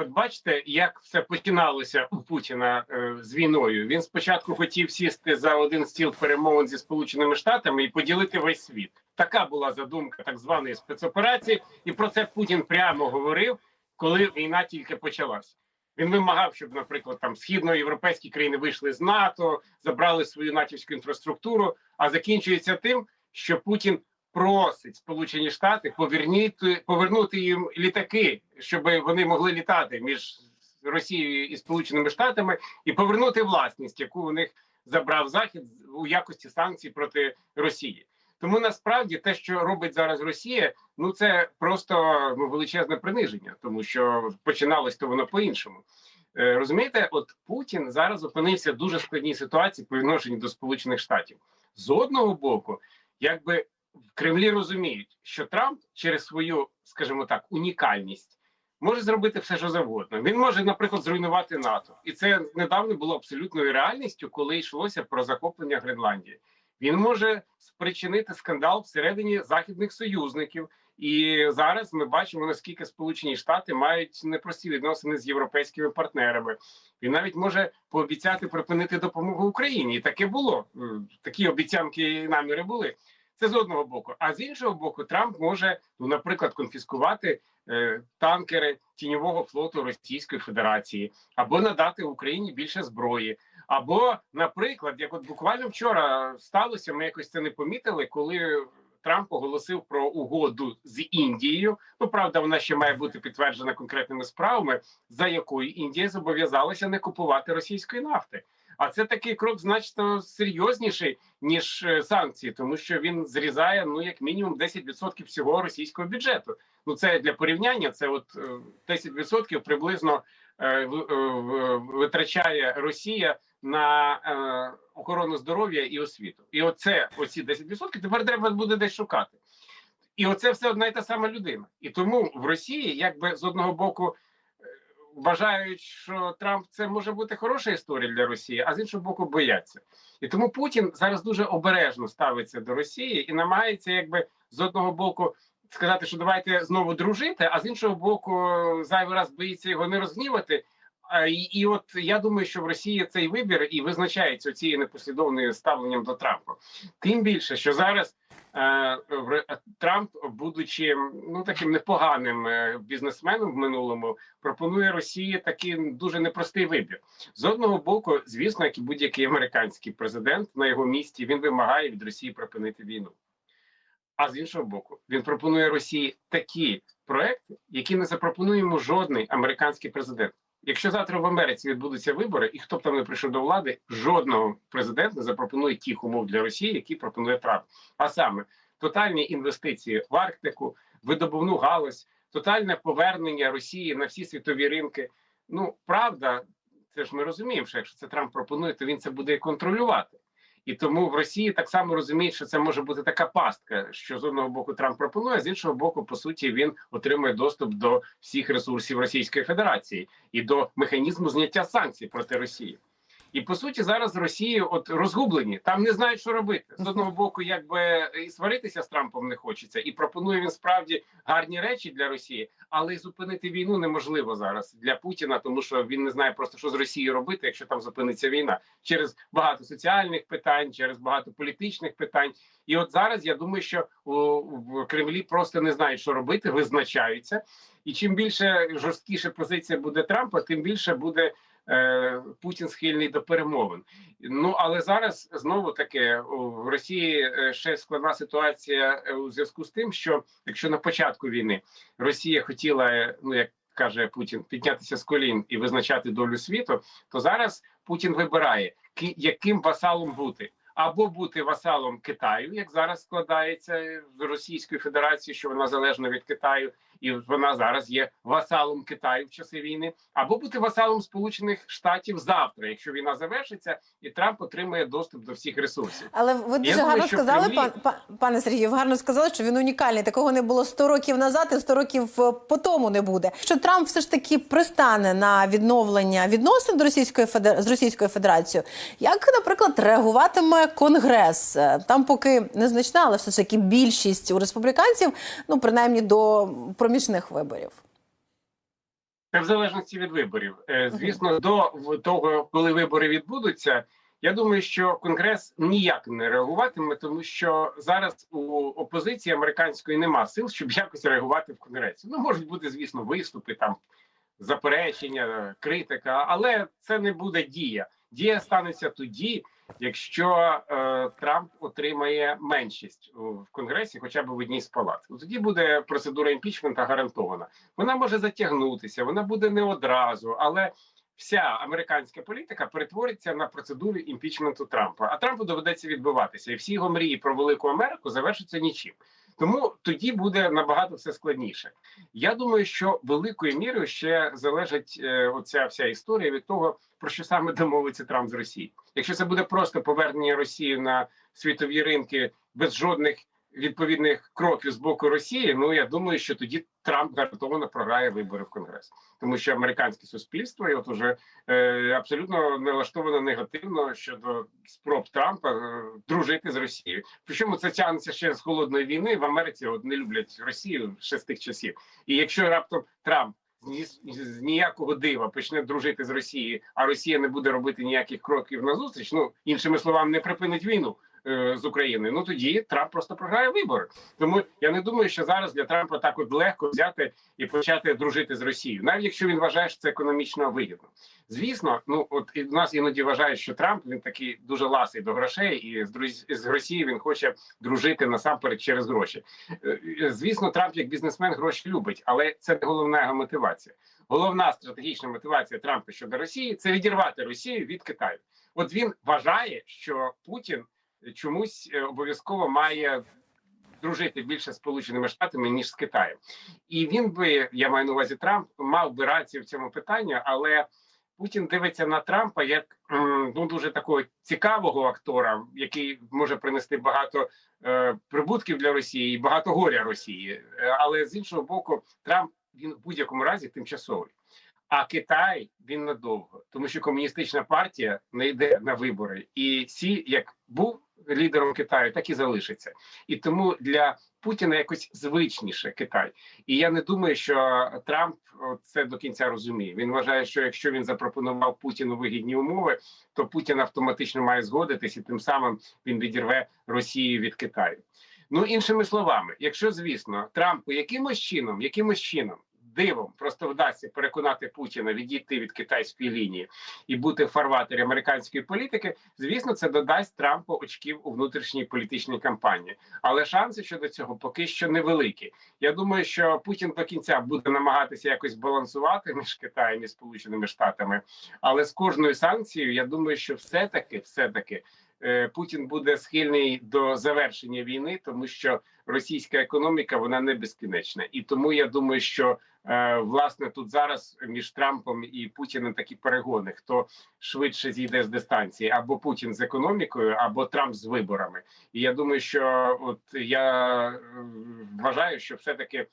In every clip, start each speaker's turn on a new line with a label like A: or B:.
A: От бачите, як все починалося у Путіна е, з війною. Він спочатку хотів сісти за один стіл перемовин зі Сполученими Штатами і поділити весь світ. Така була задумка так званої спецоперації, і про це Путін прямо говорив, коли війна тільки почалась. Він вимагав, щоб, наприклад, там східноєвропейські країни вийшли з НАТО, забрали свою натівську інфраструктуру. А закінчується тим, що Путін просить Сполучені Штати повернути повернути їм літаки, щоб вони могли літати між Росією і Сполученими Штатами, і повернути власність, яку у них забрав Захід у якості санкцій проти Росії. Тому насправді те, що робить зараз Росія, ну це просто ну, величезне приниження, тому що починалось то воно по-іншому. Е, розумієте, от Путін зараз опинився в дуже складній ситуації по відношенню до Сполучених Штатів. З одного боку, якби в Кремлі розуміють, що Трамп через свою, скажімо так, унікальність може зробити все, що завгодно. Він може, наприклад, зруйнувати НАТО, і це недавно було абсолютною реальністю, коли йшлося про захоплення Гренландії. Він може спричинити скандал всередині західних союзників, і зараз ми бачимо наскільки Сполучені Штати мають непрості відносини з європейськими партнерами. Він навіть може пообіцяти припинити допомогу Україні. І таке було такі обіцянки і наміри були. Це з одного боку. А з іншого боку, Трамп може, ну, наприклад, конфіскувати е, танкери тіньового флоту Російської Федерації або надати Україні більше зброї. Або, наприклад, як от буквально вчора сталося, ми якось це не помітили, коли Трамп оголосив про угоду з Індією. Ну правда, вона ще має бути підтверджена конкретними справами, за якою Індія зобов'язалася не купувати російської нафти. А це такий крок значно серйозніший ніж е, санкції, тому що він зрізає ну як мінімум 10% всього російського бюджету. Ну це для порівняння. Це от е, 10% приблизно е, в- е, витрачає Росія на охорону здоров'я і освіту. І оце оці 10% тепер треба буде десь шукати. І оце все одна і та сама людина. І тому в Росії, якби з одного боку, вважають, що Трамп це може бути хороша історія для Росії, а з іншого боку, бояться. І тому Путін зараз дуже обережно ставиться до Росії і намагається, якби з одного боку. Сказати, що давайте знову дружити, а з іншого боку, зайвий раз боїться його не розгнівати. І, і от я думаю, що в Росії цей вибір і визначається цією непослідовною ставленням до Трампа. Тим більше, що зараз Трамп, будучи ну таким непоганим е, бізнесменом в минулому, пропонує Росії такий дуже непростий вибір. З одного боку, звісно, як і будь-який американський президент на його місці, він вимагає від Росії припинити війну. А з іншого боку, він пропонує Росії такі проекти, які не запропонує йому жодний американський президент. Якщо завтра в Америці відбудуться вибори, і хто б там не прийшов до влади, жодного президента не запропонує тих умов для Росії, які пропонує Трамп. А саме тотальні інвестиції в Арктику, видобувну галузь, тотальне повернення Росії на всі світові ринки. Ну правда, це ж ми розуміємо, що якщо це Трамп пропонує, то він це буде контролювати. І тому в Росії так само розуміють, що це може бути така пастка, що з одного боку Трамп пропонує, а з іншого боку, по суті, він отримує доступ до всіх ресурсів Російської Федерації і до механізму зняття санкцій проти Росії. І по суті, зараз Росії от розгублені, там не знають, що робити. З одного боку, якби і сваритися з Трампом не хочеться, і пропонує він справді гарні речі для Росії, але й зупинити війну неможливо зараз для Путіна, тому що він не знає просто, що з Росією робити, якщо там зупиниться війна, через багато соціальних питань, через багато політичних питань. І от зараз я думаю, що в Кремлі просто не знають, що робити, визначаються. І чим більше жорсткіша позиція буде Трампа, тим більше буде Путін схильний до перемовин. Ну але зараз знову таки в Росії е, ще складна ситуація е, у зв'язку з тим, що якщо на початку війни Росія хотіла, е, ну як каже Путін, піднятися з колін і визначати долю світу, то зараз Путін вибирає, ки- яким васалом бути. Або бути васалом Китаю, як зараз складається в Російської Федерації, що вона залежна від Китаю, і вона зараз є васалом Китаю в часи війни, або бути васалом Сполучених Штатів завтра, якщо війна завершиться, і Трамп отримає доступ до всіх ресурсів.
B: Але ви дуже
A: думаю,
B: гарно сказали,
A: Кремлі-
B: пан, пан, пане Сергію, гарно сказали, що він унікальний. Такого не було 100 років назад і 100 років е, по тому не буде. Що Трамп все ж таки пристане на відновлення відносин до Російської Федер... з Російською Федерацією. Як, наприклад, реагуватиме Конгрес? Е, Там поки незначна, але все ж таки більшість у республіканців, ну принаймні до проміжних виборів.
A: Це в залежності від виборів. Е, Звісно, до того, коли вибори відбудуться, я думаю, що Конгрес ніяк не реагуватиме, тому що зараз у опозиції американської нема сил, щоб якось реагувати в Конгресі. Ну можуть бути, звісно, виступи там, заперечення, критика, але це не буде дія. Дія станеться тоді, якщо е, Трамп отримає меншість в Конгресі, хоча б в одній з палат. Тоді буде процедура імпічмента гарантована. Вона може затягнутися, вона буде не одразу, але вся американська політика перетвориться на процедуру імпічменту Трампа. А Трампу доведеться відбиватися, і всі його мрії про велику Америку завершаться нічим. Тому тоді буде набагато все складніше. Я думаю, що великою мірою ще залежить е, оця вся історія від того, про що саме домовиться Трамп з Росією. Якщо це буде просто повернення Росії на світові ринки без жодних відповідних кроків з боку Росії, ну я думаю, що тоді Трамп гарантовано програє вибори в Конгрес, тому що американське суспільство і от уже е, абсолютно налаштовано негативно щодо спроб Трампа е, дружити з Росією. Причому це тягнеться ще з холодної війни в Америці. От не люблять Росію ще з тих часів. І якщо раптом Трамп з- ніякого дива почне дружити з Росією, а Росія не буде робити ніяких кроків назустріч, ну іншими словами, не припинить війну з Україною. Ну тоді Трамп просто програє вибори. Тому я не думаю, що зараз для Трампа так от легко взяти і почати дружити з Росією, навіть якщо він вважає, що це економічно вигідно. Звісно, ну от і в нас іноді вважають, що Трамп він такий дуже ласий до грошей, і з друз- з Росією він хоче дружити насамперед через гроші. Е, е, Звісно, Трамп як бізнесмен гроші любить, але це не головна його мотивація. Головна стратегічна мотивація Трампа щодо Росії це відірвати Росію від Китаю. От він вважає, що Путін чомусь е, обов'язково має дружити більше з Сполученими Штатами ніж з Китаєм, і він би я маю на увазі Трамп мав би рацію в цьому питанні, але Путін дивиться на Трампа як ну дуже такого цікавого актора, який може принести багато е, прибутків для Росії і багато горя Росії. Е, Але з іншого боку, Трамп він в будь-якому разі тимчасовий. А Китай він надовго, тому що комуністична партія не йде на вибори, і Сі, як був лідером Китаю, так і залишиться. І тому для Путіна якось звичніше Китай. І я не думаю, що Трамп це до кінця розуміє. Він вважає, що якщо він запропонував Путіну вигідні умови, то Путін автоматично має згодитись, і тим самим він відірве Росію від Китаю. Ну іншими словами, якщо звісно Трампу якимось чином, якимось чином. Дивом просто вдасться переконати Путіна відійти від китайської лінії і бути в фарватері американської політики. Звісно, це додасть Трампу очків у внутрішній політичній кампанії, але шанси щодо цього поки що невеликі. Я думаю, що Путін до кінця буде намагатися якось балансувати між Китаєм і Сполученими Штатами. Але з кожною санкцією я думаю, що все таки, все таки. Путін буде схильний до завершення війни, тому що російська економіка вона не безкінечна, і тому я думаю, що е, власне тут зараз між Трампом і Путіним такі перегони: хто швидше зійде з дистанції, або Путін з економікою, або Трамп з виборами. І я думаю, що от я е, вважаю, що все таки.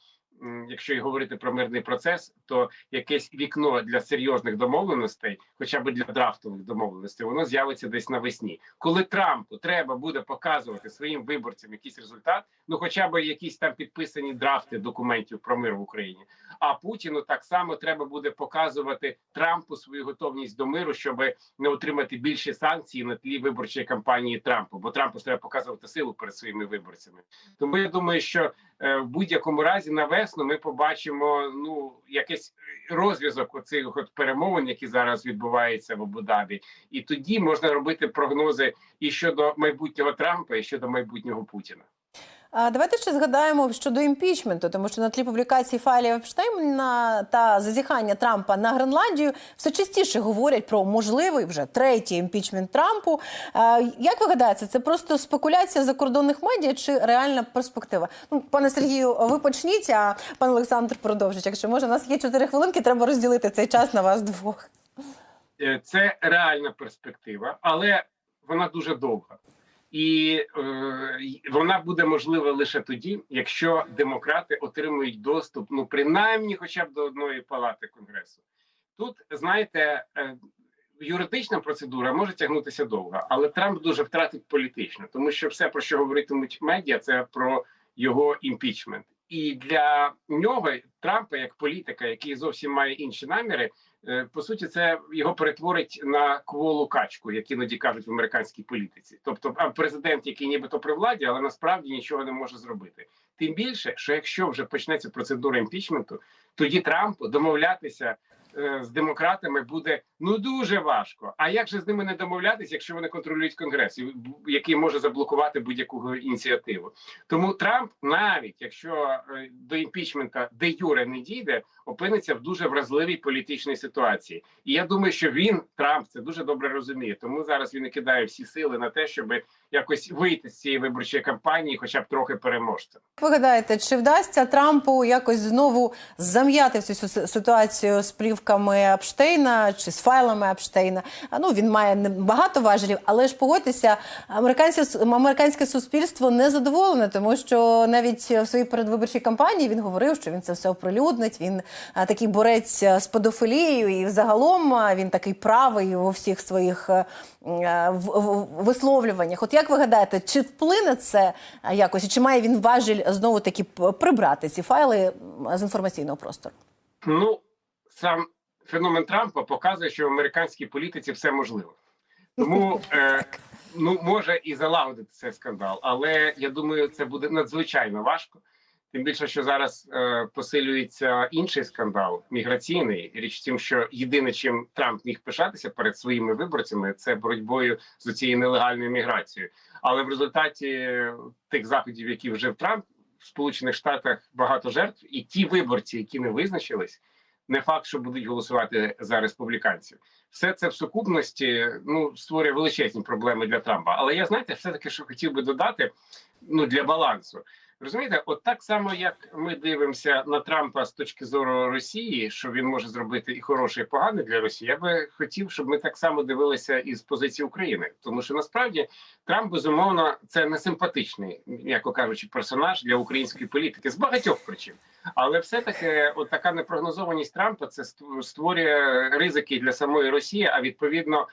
A: Якщо й говорити про мирний процес, то якесь вікно для серйозних домовленостей, хоча б для драфтових домовленостей, воно з'явиться десь навесні. Коли Трампу треба буде показувати своїм виборцям якийсь результат, ну хоча б якісь там підписані драфти документів про мир в Україні. А Путіну так само треба буде показувати Трампу свою готовність до миру, щоб не отримати більші санкції на тлі виборчої кампанії Трампу. Бо Трампу треба показувати силу перед своїми виборцями. Тому я думаю, що е, в будь-якому разі на весну ми побачимо ну якийсь розв'язок оцих от перемовин, які зараз відбуваються в Абу-Дабі. і тоді можна робити прогнози і щодо майбутнього Трампа, і щодо майбутнього Путіна.
B: А давайте ще згадаємо щодо імпічменту, тому що на тлі публікації файлів Епштейна та зазіхання Трампа на Гренландію все частіше говорять про можливий вже третій імпічмент Трампу. Як ви гадаєте, це просто спекуляція закордонних медіа чи реальна перспектива? Ну, пане Сергію, ви почніть, а пан Олександр продовжить. Якщо може, у нас є чотири хвилинки, треба розділити цей час на вас двох.
A: Е, Це реальна перспектива, але вона дуже довга. І е, вона буде можлива лише тоді, якщо демократи отримують доступ, ну принаймні, хоча б до одної палати конгресу. Тут знаєте, е, юридична процедура може тягнутися довго, але Трамп дуже втратить політично, тому що все про що говоритимуть медіа, це про його імпічмент. і для нього Трампа, як політика, який зовсім має інші наміри, по суті, це його перетворить на кволу качку, як іноді кажуть в американській політиці. Тобто, а президент, який нібито при владі, але насправді нічого не може зробити. Тим більше, що якщо вже почнеться процедура імпічменту, тоді Трампу домовлятися е, з демократами буде ну дуже важко. А як же з ними не домовлятися, якщо вони контролюють конгрес, який може заблокувати будь-яку ініціативу? Тому Трамп, навіть якщо е, до імпічмента де юре не дійде, опиниться в дуже вразливій політичній ситуації. І я думаю, що він Трамп це дуже добре розуміє. Тому зараз він і кидає всі сили на те, щоб якось вийти з цієї виборчої кампанії, хоча б трохи переможцем.
B: Ви гадаєте, чи вдасться Трампу якось знову зам'яти всю цю си- ситуацію з плівками Епштейна чи з файлами Епштейна? А, Ну він має багато важелів, але ж погодьтеся, американське американське суспільство не задоволене, тому що навіть в своїй передвиборчій кампанії він говорив, що він це все оприлюднить. Він такий борець з педофілією, і взагалом він такий правий у всіх своїх висловлюваннях. От як ви гадаєте, чи вплине це якось, чи має він важіль знову таки прибрати ці файли з інформаційного простору?
A: Ну сам феномен Трампа показує, що в американській політиці все можливо. Тому е, ну може і залагодити цей скандал, але я думаю, це буде надзвичайно важко. Тим більше, що зараз е, посилюється інший скандал міграційний. Річ в тім, що єдине, чим Трамп міг пишатися перед своїми виборцями, це боротьбою з цією нелегальною міграцією. Але в результаті тих заходів, які вже Трамп в Сполучених Штатах багато жертв, і ті виборці, які не визначились, не факт, що будуть голосувати за республіканців. Все це в сукупності ну створює величезні проблеми для Трампа. Але я знаєте, все таки, що хотів би додати ну для балансу. Розумієте, от так само, як ми дивимося на Трампа з точки зору Росії, що він може зробити і хороше, і погане для Росії. Я би хотів, щоб ми так само дивилися і з позиції України, тому що насправді Трамп безумовно це не симпатичний, м'яко кажучи, персонаж для української політики з багатьох причин. Але все-таки от така непрогнозованість Трампа це ст- створює ризики для самої Росії, а відповідно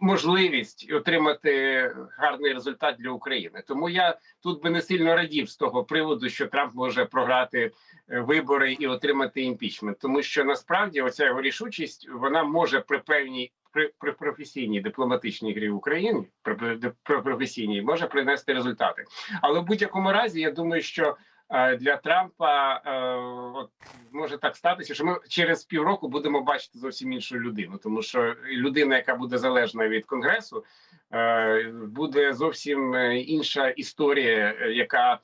A: можливість отримати гарний результат для України. Тому я тут би не сильно радів з того приводу, що Трамп може програти е, вибори і отримати імпічмент, тому що насправді оця його рішучість вона може при певній. При, при професійній дипломатичній грі в Україні при, при, професійній може принести результати, але в будь-якому разі я думаю, що для Трампа е, от може так статися, що ми через півроку будемо бачити зовсім іншу людину, тому що людина, яка буде залежна від конгресу, е, буде зовсім е, інша історія, е, яка е,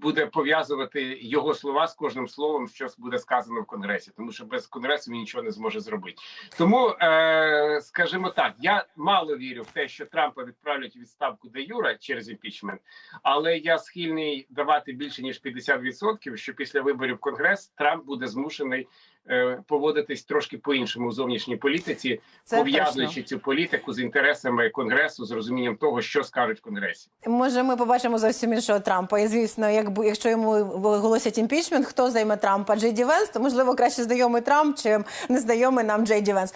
A: буде пов'язувати його слова з кожним словом, що буде сказано в конгресі, тому що без конгресу він нічого не зможе зробити. Тому, е, скажімо так, я мало вірю в те, що Трампа відправлять у відставку де Юра через імпічмент, але я схильний давати більше ніж 50%, що після виборів конгрес Трамп буде змушений е, поводитись трошки по іншому в зовнішній політиці, пов'язуючи цю політику з інтересами конгресу, з розумінням того, що скажуть в конгресі.
B: Може, ми побачимо зовсім іншого Трампа. І звісно, якби якщо йому оголосять імпічмент, хто займе Трампа? Джей Ді Венс, то можливо краще знайомий Трамп, чим незнайомий нам Джей Ді Венс.